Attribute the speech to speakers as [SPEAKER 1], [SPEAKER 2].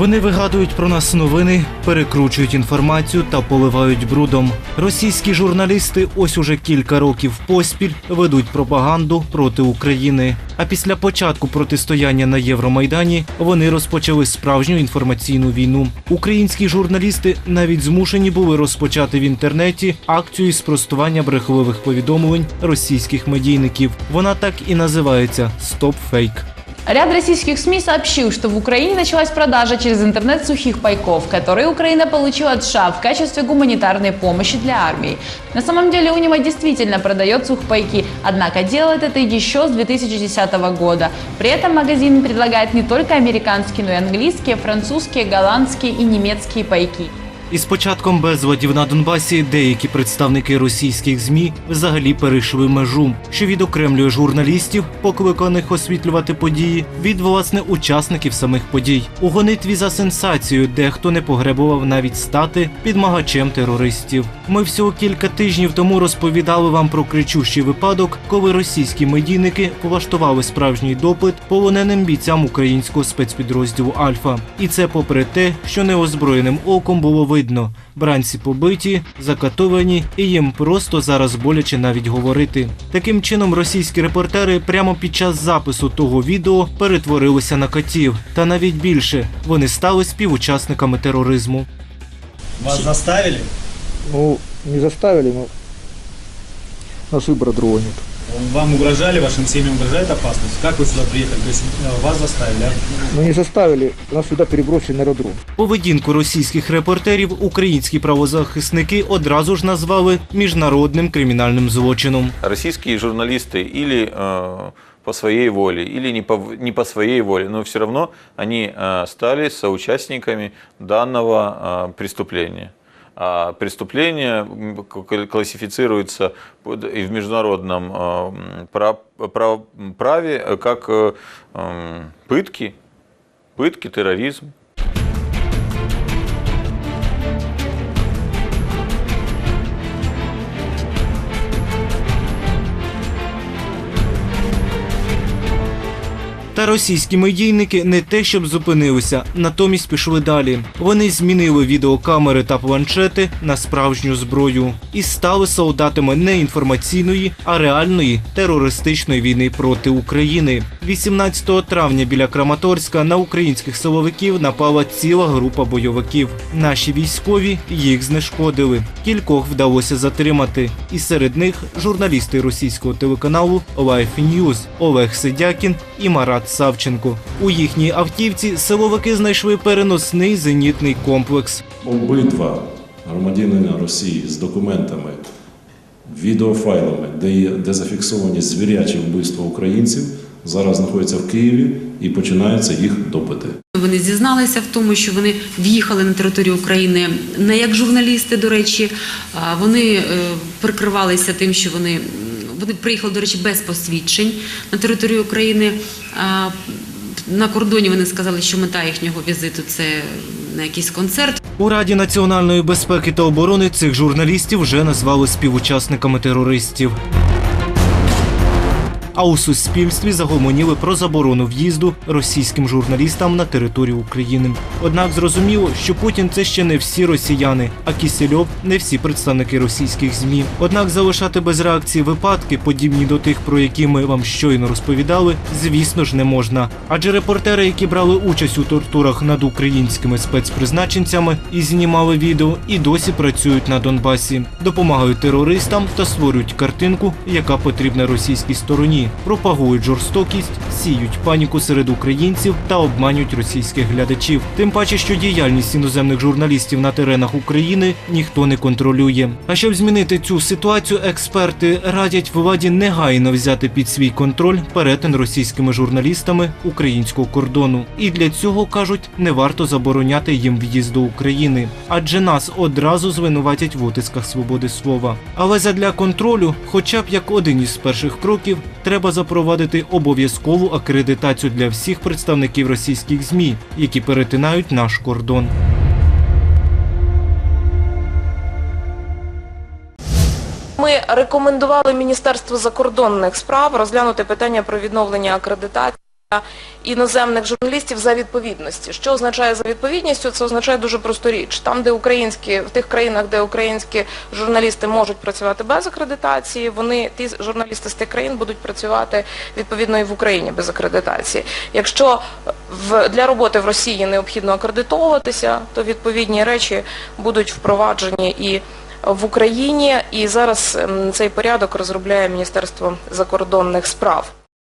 [SPEAKER 1] Вони вигадують про нас новини, перекручують інформацію та поливають брудом. Російські журналісти ось уже кілька років поспіль ведуть пропаганду проти України. А після початку протистояння на Євромайдані вони розпочали справжню інформаційну війну. Українські журналісти навіть змушені були розпочати в інтернеті акцію спростування брехливих повідомлень російських медійників. Вона так і називається Стоп Фейк.
[SPEAKER 2] Ряд российских СМИ сообщил, что в Украине началась продажа через интернет сухих пайков, которые Украина получила от США в качестве гуманитарной помощи для армии. На самом деле Унима действительно продает сухпайки, однако делает это еще с 2010 года. При этом магазин предлагает не только американские, но и английские, французские, голландские и немецкие пайки.
[SPEAKER 1] Із початком безладів на Донбасі деякі представники російських змі взагалі перейшли межу, що відокремлює журналістів, покликаних освітлювати події, від власне учасників самих подій. У гонитві за сенсацією дехто не погребував навіть стати підмагачем терористів. Ми всього кілька тижнів тому розповідали вам про кричущий випадок, коли російські медійники влаштували справжній допит полоненим бійцям українського спецпідрозділу Альфа. І це попри те, що неозброєним оком було видно. Бранці побиті, закатовані, і їм просто зараз боляче навіть говорити. Таким чином, російські репортери прямо під час запису того відео перетворилися на котів, та навіть більше вони стали співучасниками тероризму.
[SPEAKER 3] Вас заставили?
[SPEAKER 4] Ну, не заставили, у нас выбора другого нет.
[SPEAKER 3] Вам угрожали, вашим семьям угрожает опасность? Как вы сюда приехали? То есть э, вас заставили, а?
[SPEAKER 4] Ну не заставили, нас сюда перебросили на аэродром.
[SPEAKER 1] Поведінку російських репортерів українські правозахисники одразу ж назвали міжнародним кримінальним злочином.
[SPEAKER 5] Российские журналисты или э, по своей воле, или не по, не по своей воле, но все равно они э, стали соучастниками данного э, преступления. А преступление м, к- классифицируется под- и в международном э, м, прав- прав- праве э, как э, м, пытки, пытки, терроризм.
[SPEAKER 1] Та російські медійники не те, щоб зупинилися, натомість пішли далі. Вони змінили відеокамери та планшети на справжню зброю і стали солдатами не інформаційної, а реальної терористичної війни проти України. 18 травня біля Краматорська на українських силовиків напала ціла група бойовиків. Наші військові їх знешкодили. Кількох вдалося затримати, і серед них журналісти російського телеканалу Life News Олег Сидякін і Марат Савченко. У їхній автівці силовики знайшли переносний зенітний комплекс.
[SPEAKER 6] Обидва громадянина Росії з документами, відеофайлами, де, є, де зафіксовані звірячі вбивства українців, зараз знаходяться в Києві і починаються їх допити.
[SPEAKER 7] Вони зізналися в тому, що вони в'їхали на територію України не як журналісти, до речі, а вони е, прикривалися тим, що вони, вони приїхали, до речі, без посвідчень на територію України. На кордоні вони сказали, що мета їхнього візиту це на якийсь концерт.
[SPEAKER 1] У Раді національної безпеки та оборони цих журналістів вже назвали співучасниками терористів. А у суспільстві загомоніли про заборону в'їзду російським журналістам на територію України. Однак зрозуміло, що Путін це ще не всі росіяни, а Кісельов не всі представники російських змі. Однак залишати без реакції випадки, подібні до тих, про які ми вам щойно розповідали, звісно ж не можна. Адже репортери, які брали участь у тортурах над українськими спецпризначенцями і знімали відео, і досі працюють на Донбасі, допомагають терористам та створюють картинку, яка потрібна російській стороні, пропагують жорстокість, сіють паніку серед українців та обманюють російських глядачів. Тим паче, що діяльність іноземних журналістів на теренах України ніхто не контролює. А щоб змінити цю ситуацію, експерти радять владі негайно взяти під свій контроль перетин російськими журналістами українського кордону. І для цього кажуть, не варто забороняти їм в'їзд до України, адже нас одразу звинуватять в утисках свободи слова. Але задля контролю, хоча б як один із перших кроків, треба запровадити обов'язкову акредитацію для всіх представників російських змі, які перетинають наш кордон.
[SPEAKER 8] Ми рекомендували Міністерству закордонних справ розглянути питання про відновлення акредитації. Іноземних журналістів за відповідності. Що означає за відповідністю? Це означає дуже просту річ. Там, де українські, в тих країнах, де українські журналісти можуть працювати без акредитації, вони ті журналісти з тих країн будуть працювати відповідно і в Україні без акредитації. Якщо в для роботи в Росії необхідно акредитовуватися, то відповідні речі будуть впроваджені і в Україні. І зараз цей порядок розробляє Міністерство закордонних справ.